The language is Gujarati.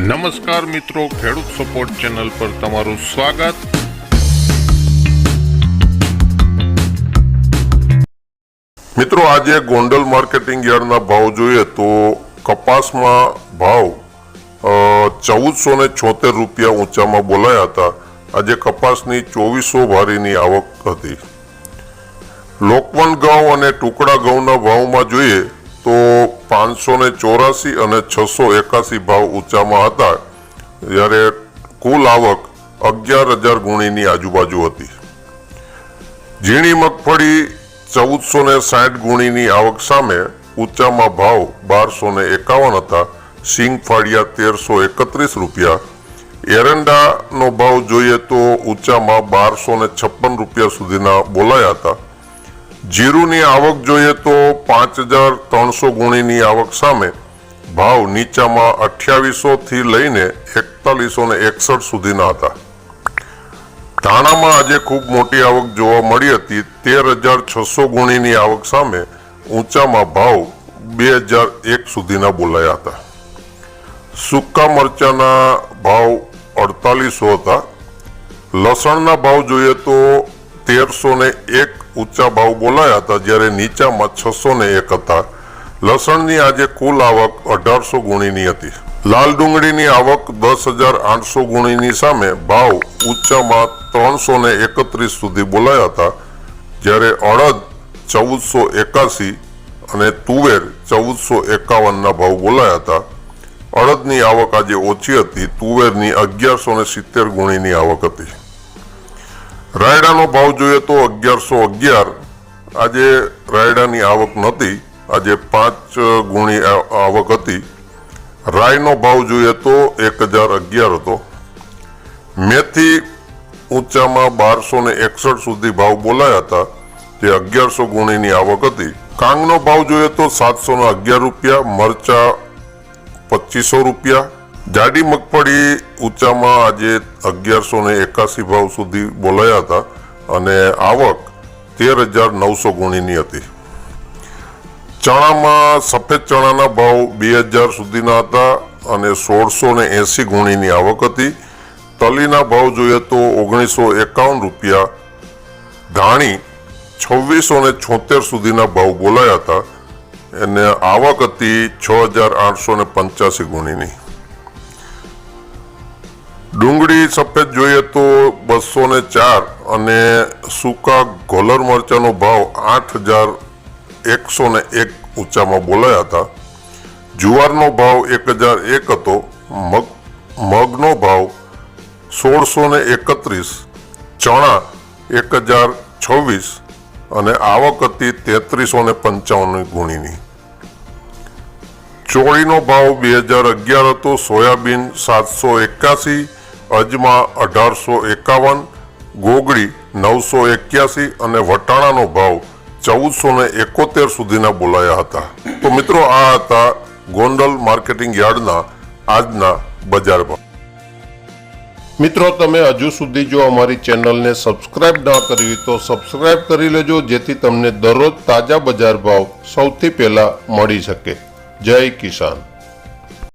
નમસ્કાર મિત્રો, ખેડૂત સપોર્ટ ચેનલ પર તમારું સ્વાગત. મિત્રો, આજે ગોંડલ માર્કેટિંગ યાર્ડના ભાવ જોઈએ તો કપાસમાં ભાવ ચૌદસો ને છોતેર રૂપિયા ઊંચામાં બોલાયા હતા. આજે કપાસની ચોવીસો ભારીની આવક હતી. લોકવન ઘઉં અને ટુકડા ઘઉંના ભાવમાં જોઈએ તો પાંચસો ને ચોરાસી અને છસો એકાસી ભાવ ઊંચામાં હતા, જ્યારે કુલ આવક અગિયાર હજાર ગુણીની આજુબાજુ હતી. ઝીણી મગફળી ચૌદસો ને સાઠ ગુણીની આવક સામે ઊંચામાં ભાવ બારસો ને એકાવન હતા. સિંગ ફાળિયા તેરસો એકત્રીસ રૂપિયા. એરંડાનો ભાવ જોઈએ તો ઊંચામાં બારસો ને છપ્પન રૂપિયા સુધીના બોલાયા હતા. જીરુની આવક જોઈએ તો પાંચ હજાર ત્રણસો ગુણીની આવક સામે ભાવ નીચામાં અઠ્યાવીસોથી લઈને એકતાલીસો ને એકસઠ સુધીના હતા. ધાણામાં આજે ખૂબ મોટી આવક જોવા મળી હતી. તેર હજાર છસો ગુણીની આવક સામે ઊંચામાં ભાવ બે હજાર એક સુધીના બોલાયા હતા. સૂકા મરચાના ભાવ અડતાલીસો હતા. લસણના ભાવ જોઈએ તો તેરસો ને એક ઊંચા ભાવ બોલાયા હતા જ્યારે નીચામાં છસો ને એક હતા. લસણની આજે કુલ આવક અઢારસો ગુણીની હતી. લાલ ડુંગળીની આવક દસ હજાર આઠસો ગુણીની સામે ભાવ ઊંચામાં ત્રણસો ને એકત્રીસ સુધી બોલાયા હતા. જ્યારે અડદ ચૌદસો એકાસી અને તુવેર ચૌદસો એકાવનના ભાવ બોલાયા હતા. અડદની આવક આજે ઓછી હતી. તુવેરની અગિયારસો ને સિત્તેર ગુણીની આવક હતી. રાયડાનો ભાવ જોઈએ તો અગિયારસો અગિયાર. આજે રાયડાની આવક નહોતી. આજે પાંચ ગુણી આવક હતી. રાયનો ભાવ જોઈએ તો એક હજાર અગિયાર હતો. મેથી ઊંચામાં બારસો ને એકસઠ સુધી ભાવ બોલાયા હતા. જે અગિયારસો ગુણીની આવક હતી. કાંગનો ભાવ જોઈએ તો સાતસો અગિયાર રૂપિયા, મરચા પચીસો રૂપિયા જાડી મગફળી ઊંચામાં આજે અગિયારસો ને એકાસી ભાવ સુધી બોલાયા હતા અને આવક તેર હજાર નવસો ગુણીની હતી. ચણામાં સફેદ ચણાના ભાવ બે હજાર સુધીના હતા અને સોળસો ને એંસી ગુણીની આવક હતી. તલીના ભાવ જોઈએ તો ઓગણીસો એકાવન રૂપિયા, ધાણી છવ્વીસો ને છોતેર સુધીના ભાવ બોલાયા હતા. એને આવક હતી છ હજાર આઠસો ને પંચ્યાસી ગુણીની. ડુંગળી, સફેદ જોઈએ તો બસો ને ચાર અને સૂકા ગોલર મરચાનો ભાવ આઠ હજાર એકસો ને એક ઊંચામાં બોલાયા હતા. જુવારનો ભાવ એક હજાર એક હતો, મગ, મગનો ભાવ સોળસો ને એકત્રીસ, ચણા એક હજાર છવ્વીસ અને આવક હતી તેત્રીસો ને પંચાવન ગુણીની. ચોળીનો ભાવ બે હજાર અગિયાર હતો, સોયાબીન સાતસો એકાસી અજમા અઢારસો એકાવન ગોગડી નવસો એક્યાસી અને વટાણાનો ભાવ ચૌદસો ને એકોતેર સુધીના બોલાયા હતા. તો મિત્રો, આ હતા ગોંડલ માર્કેટિંગ યાર્ડના આજના બજાર ભાવ. મિત્રો, તમે હજુ સુધી જો અમારી ચેનલને સબસ્ક્રાઇબ ના કરી તો સબસ્ક્રાઇબ કરી લેજો, જેથી તમને દરરોજ તાજા બજાર ભાવ સૌથી પહેલા મળી શકે. જય કિસાન.